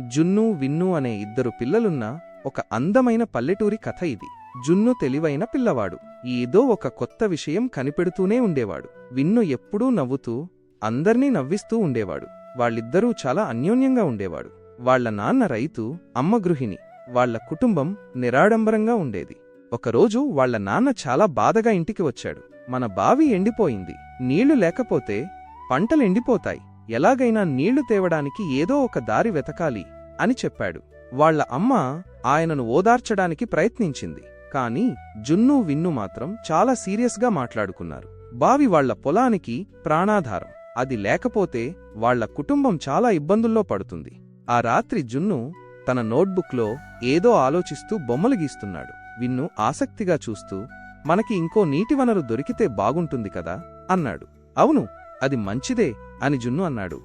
జున్ను విన్ను అనే ఇద్దరు పిల్లలున్న ఒక అందమైన పల్లెటూరి కథ ఇది. జున్ను తెలివైన పిల్లవాడు. ఏదో ఒక కొత్త విషయం కనిపెడుతూనే ఉండేవాడు. విన్ను ఎప్పుడూ నవ్వుతూ అందర్నీ నవ్విస్తూ ఉండేవాడు. వాళ్ళిద్దరూ చాలా అన్యోన్యంగా ఉండేవాడు. వాళ్ళ నాన్న రైతు అమ్మ గృహిణి. వాళ్ళ కుటుంబం నిరాడంబరంగా ఉండేది. ఒకరోజు వాళ్ళ నాన్న చాలా బాధగా ఇంటికి వచ్చాడు. మన బావి ఎండిపోయింది. నీళ్ళు లేకపోతే పంటలు ఎండిపోతాయి. ఎలాగైనా నీళ్ళు తేవడానికి ఏదో ఒక దారి వెతకాలి అని చెప్పాడు. వాళ్ళ అమ్మ ఆయనను ఓదార్చడానికి ప్రయత్నించింది. కాని జున్ను విన్ను మాత్రం చాలా సీరియస్గా మాట్లాడుకున్నారు. బావి వాళ్ళ పొలానికి ప్రాణాధారం. అది లేకపోతే వాళ్ళ కుటుంబం చాలా ఇబ్బందుల్లో పడుతుంది. ఆ రాత్రి జున్ను తన నోట్బుక్లో ఏదో ఆలోచిస్తూ బొమ్మలు గీస్తున్నాడు. విన్ను ఆసక్తిగా చూస్తూ మనకి ఇంకో నీటి వనరు దొరికితే బాగుంటుంది కదా? అన్నాడు. అవును అది మంచిదే. అని జున్ను అన్నాడు.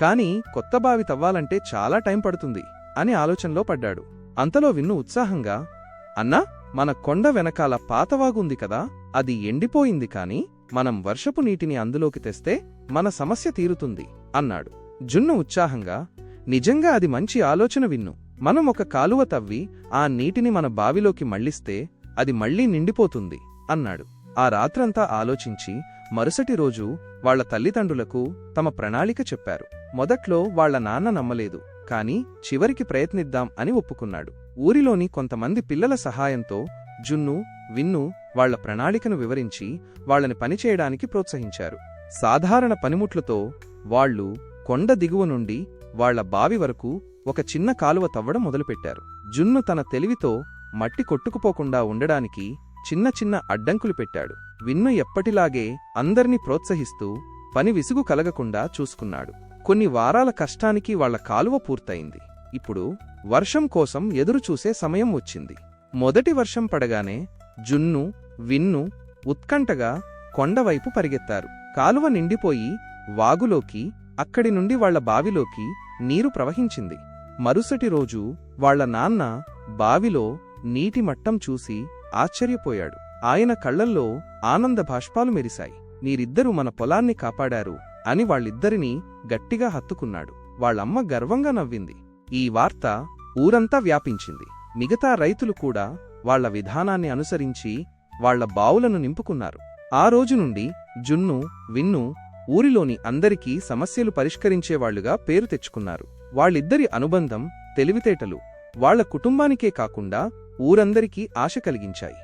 కాని కొత్త బావి తవ్వాలంటే చాలా టైం పడుతుంది అని ఆలోచనలో పడ్డాడు. అంతలో విన్ను ఉత్సాహంగా అన్నా మన కొండ వెనకాల పాతవాగుంది కదా అది ఎండిపోయింది కాని మనం వర్షపు నీటిని అందులోకి తెస్తే మన సమస్య తీరుతుంది అన్నాడు. జున్ను ఉత్సాహంగా నిజంగా అది మంచి ఆలోచన విన్ను. మనం ఒక కాలువ తవ్వి ఆ నీటిని మన బావిలోకి మళ్ళిస్తే అది మళ్ళీ నిండిపోతుంది అన్నాడు. ఆ రాత్రంతా ఆలోచించి మరుసటి రోజు వాళ్ళ తల్లిదండ్రులకు తమ ప్రణాళిక చెప్పారు. మొదట్లో వాళ్ళ నాన్న నమ్మలేదు కాని చివరికి ప్రయత్నిద్దాం అని ఒప్పుకున్నాడు. ఊరిలోని కొంతమంది పిల్లల సహాయంతో జున్ను విన్ను వాళ్ళ ప్రణాళికను వివరించి వాళ్ళని పనిచేయడానికి ప్రోత్సహించారు. సాధారణ పనిముట్లతో వాళ్ళు కొండ దిగువ నుండి వాళ్ళ బావి వరకు ఒక చిన్న కాలువ తవ్వడం మొదలుపెట్టారు. జున్ను తన తెలివితో మట్టి కొట్టుకుపోకుండా ఉండడానికి చిన్న చిన్న అడ్డంకులు పెట్టాడు. విన్ను ఎప్పటిలాగే అందర్నీ ప్రోత్సహిస్తూ పని విసుగు కలగకుండా చూసుకున్నాడు. కొన్ని వారాల కష్టానికి వాళ్ళ కాలువ పూర్తయింది. ఇప్పుడు వర్షం కోసం ఎదురుచూసే సమయం వచ్చింది. మొదటి వర్షం పడగానే జున్ను విన్ను ఉత్కంఠగా కొండవైపు పరిగెత్తారు. కాలువ నిండిపోయి వాగులోకి అక్కడి నుండి వాళ్ళ బావిలోకి నీరు ప్రవహించింది. మరుసటి రోజు వాళ్ళ నాన్న బావిలో నీటి మట్టం చూసి ఆశ్చర్యపోయాడు. ఆయన కళ్ళల్లో ఆనంద భాష్పాలు మెరిశాయి. మీరిద్దరూ మన పొలాన్ని కాపాడారు అని వాళ్ళిద్దరినీ గట్టిగా హత్తుకున్నాడు. వాళ్ళమ్మ గర్వంగా నవ్వింది. ఈ వార్త ఊరంతా వ్యాపించింది. మిగతా రైతులు కూడా వాళ్ళ విధానాన్ని అనుసరించి వాళ్ళ బావులను నింపుకున్నారు. ఆ రోజు నుండి జున్ను విన్ను ఊరిలోని అందరికీ సమస్యలు పరిష్కరించేవాళ్ళుగా పేరు తెచ్చుకున్నారు. వాళ్ళిద్దరి అనుబంధం తెలివితేటలు. వాళ్ళ కుటుంబానికే కాకుండా ఊరందరికీ ఆశ కలిగించాయి.